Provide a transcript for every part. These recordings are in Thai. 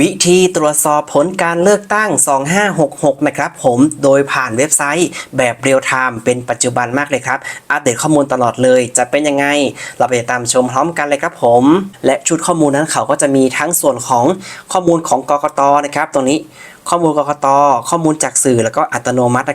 วิธีตรวจสอบผลการเลือกตั้ง 2566 นะครับผมโดยผ่านเว็บไซต์แบบเรียลไทม์เป็นปัจจุบันมากเลยครับ อัปเดตข้อมูลตลอดเลย จะเป็นยังไง เราไปตามชมพร้อมกันเลยครับผม และชุดข้อมูลนั้นเขาก็จะมีทั้งส่วนของข้อมูลของกกตนะครับตรงนี้ ข้อมูลกกตข้อมูลจากสื่อแล้วก็อัตโนมัติ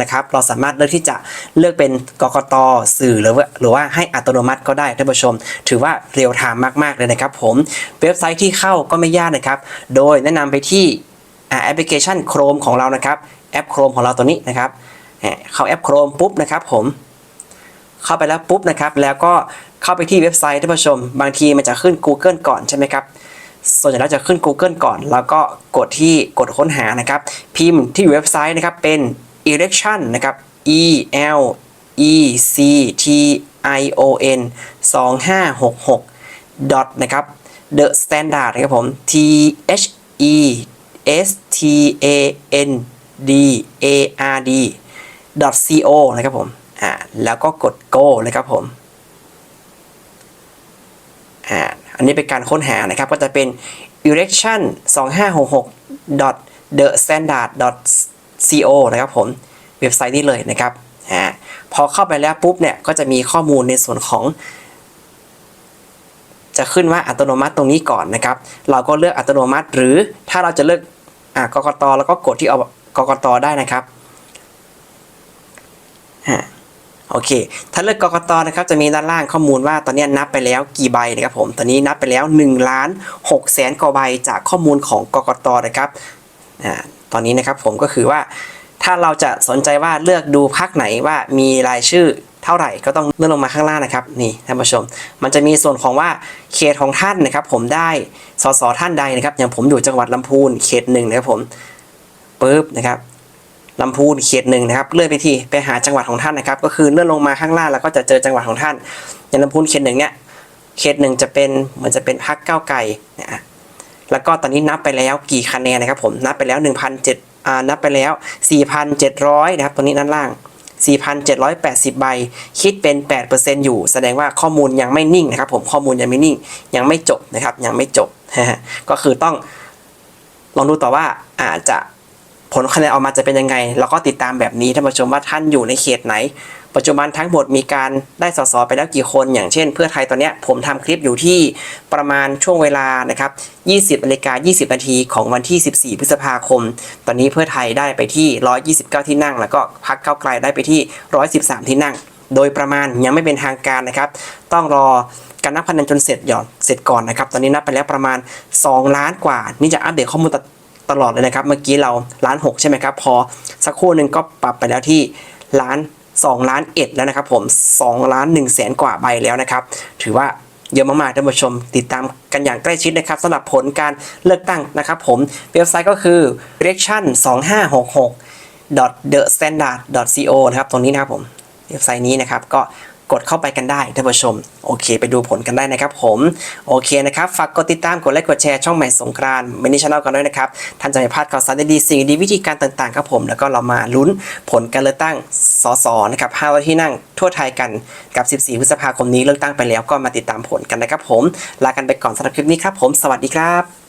นะครับ เราสามารถเลือกที่จะเลือกเป็นกกตสื่อหรือว่าหรือว่าให้อัตโนมัติก็ได้ท่านผู้ชม ถือว่าเรียลไทม์มากๆเลยนะครับ ผมเว็บไซต์ที่เข้าก็ไม่ยากนะครับ โดยแนะนำไปที่แอปพลิเคชัน Chrome ของเรานะครับแอป Chrome ของเราตัวนี้นะครับเข้าแอป Chrome ปุ๊บนะครับ ผมเข้าไปแล้วปุ๊บนะครับ แล้วก็เข้าไปที่เว็บไซต์ท่านผู้ชม บางทีมันจะขึ้น Google ก่อนใช่ไหมครับ ส่วนใหญ่แล้วจะขึ้น Google ก่อน แล้วก็กดที่กดค้นหานะครับ พิมพ์ที่เว็บไซต์นะครับเป็น election นะครับ e l e c t i o n 2566 dot นะครับ the standard นะครับผม t h e s t a n d a r d dot co นะครับผม อ่า แล้วก็กด go เลยครับผม อ่า อั นนี้เป็นการค้นหานะครับ ก็จะเป็น election 2566 dot the standard dot co นะครับผม เว็บไซต์นี้เลยนะครับอ่าพอเข้าไปแล้วปุ๊บเนี่ย ก็จะมีข้อมูลในส่วนของ จะขึ้นว่าอัตโนมัติตรงนี้ก่อนนะครับ เราก็เลือกอัตโนมัติ หรือถ้าเราจะเลือกอ่ากกตแล้วก็กดที่เอากกตได้นะครับฮะ โอเค ถ้าเลือกกรกตนะครับจะมีด้านล่างข้อมูลว่าตอนนี้นับไปแล้วกี่ใบนะครับผม ตอนนี้นับไปแล้ว1ล้าน6แสนกว่าใบจากข้อมูลของกรกตนะครับอ่าตอนนี้นะครับผมก็คือว่าถ้าเราจะสนใจว่าเลือกดูพักไหนว่ามีรายชื่อเท่าไหร่ก็ต้องเลื่อนลงมาข้างล่างนะครับนี่ท่านผู้ชม มันจะมีส่วนของว่าเขตของท่านนะครับผมได้สสท่านใดนะครับอย่างผมอยู่จังหวัดลำพูนเขตหนึ่งนะครับผมปุ๊บนะครับ ลำพูนเขตหนึ่งนะครับเลื่อนไปที่ไปหาจังหวัดของท่านนะครับ ก็คือเลื่อนลงมาข้างล่างแล้วก็จะเจอจังหวัดของท่านอย่างลำพูนเขตหนึ่งเนี่ยเขตหนึ่งจะเป็นเหมือนจะเป็นพักเก้าวไก่นะแล้วก็ตอนนี้นับไปแล้วกี่คะแนนนะครับผมนับไปแล้ว1,007อ่านับไปแล้ว 4,700 นะครับตัวนี้ด้านล่าง 4,780 ใบ คิดเป็น 8%อยู่ แสดงว่าข้อมูลยังไม่นิ่งนะครับผมข้อมูลยังไม่นิ่ง ยังไม่จบนะครับ ยังไม่จบ ก็คือต้องลองดูต่อว่าอาจจะ ผลคะแนนออกมาจะเป็นยังไงแล้วก็ติดตามแบบนี้ท่านผู้ชมว่าท่านอยู่ในเขตไหน ปัจจุบันทั้งหมดมีการได้สสไปแล้วกี่คน อย่างเช่น เพื่อไทยตอนนี้ผมทำคลิปอยู่ที่ประมาณช่วงเวลานะครับ 20นาฬิกา20นาทีของวันที่ 14 พฤษภาคม ตอนนี้เพื่อไทยได้ไปที่ 129 ที่นั่ง แล้วก็พรรคเก้าไกลได้ไปที่ 113 ที่นั่ง โดยประมาณยังไม่เป็นทางการนะครับ ต้องรอการนับคะแนนจนเสร็จหย่อนเสร็จก่อนนะครับ ตอนนี้นับไปแล้วประมาณ 2 ล้านกว่า นี่จะอัปเดตข้อมูล ตลอดเลยนะครับ เมื่อกี้เราล้านหกใช่ไหมครับ พอสักครู่หนึ่งก็ปรับไปแล้วที่ล้าน2ล้านเอ็ดแล้วนะครับผม2ล้าน1แสนกว่าใบแล้วนะครับ ถือว่าเยอะมากๆท่านผู้ชมติดตามกันอย่างใกล้ชิดนะครับสำหรับผลการเลือกตั้งนะครับผมเว็บไซต์ก็คือ election 2566 the standard co นะครับตรงนี้นะครับผมเว็บไซต์นี้นะครับก็ ดเข้าไปกันได้ท่านผู้ชม โอเค ไปดูผลกันได้นะครับผมโอเคนะครับฝากกดติดตามกดไลค์กดแชร์ช่องใหม่สงกรานมินิช anel กันด้วยนะครับท่านจะไม่พลาดข่าวสารดีๆสิ่งดีวิธีการต่างๆครับผม แล้วก็เรามาลุ้นผลการเลือกตั้งสสนะครับ5ที่นั่งทั่วไทยกันกับ 14 พฤษภาคมนี้เลือกตั้งไปแล้วก็มาติดตามผลกันนะครับผมลากันไปก่อนสำหรับคลิปนี้ครับผมสวัสดีครับ